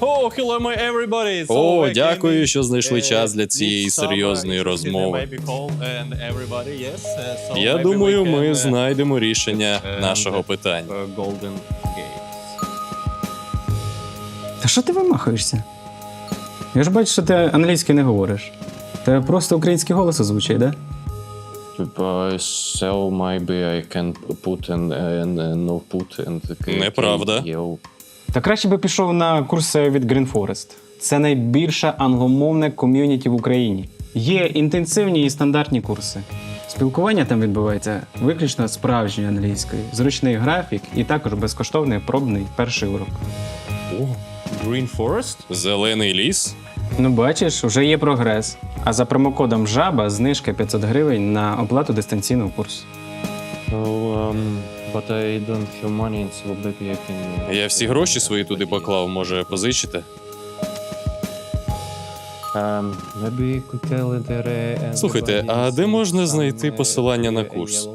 Oh, hello, my everybody. So О, дякую, we, що знайшли uh, час для цієї uh, серйозної розмови. and yes, uh, so Я думаю, can, ми uh, знайдемо рішення нашого питання. Та що ти вимахуєшся? Я ж бачу, що ти англійською не говориш. Тебе просто український голос озвучує, да? So maybe I can put and, and, no put and Неправда. Та краще би пішов на курси від Green Forest. Це найбільше англомовне ком'юніті в Україні. Є інтенсивні і стандартні курси. Спілкування там відбувається виключно справжньою англійською, зручний графік і також безкоштовний пробний перший урок. О, Green Forest? Зелений ліс? Ну, бачиш, вже є прогрес. А за промокодом ЖАБА знижка 500 гривень на оплату дистанційного курсу. So, um, but I don't have money, so maybe I can. Я всі гроші свої туди поклав, може позичити? Um, maybe could and Слухайте, а де можна знайти посилання на курс?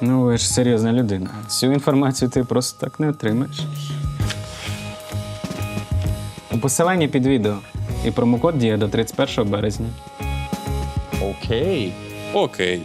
Ну, ви ж серйозна людина. Цю інформацію ти просто так не отримаєш. У посиланні під відео. І промокод діє до 31 березня. Окей. Окей.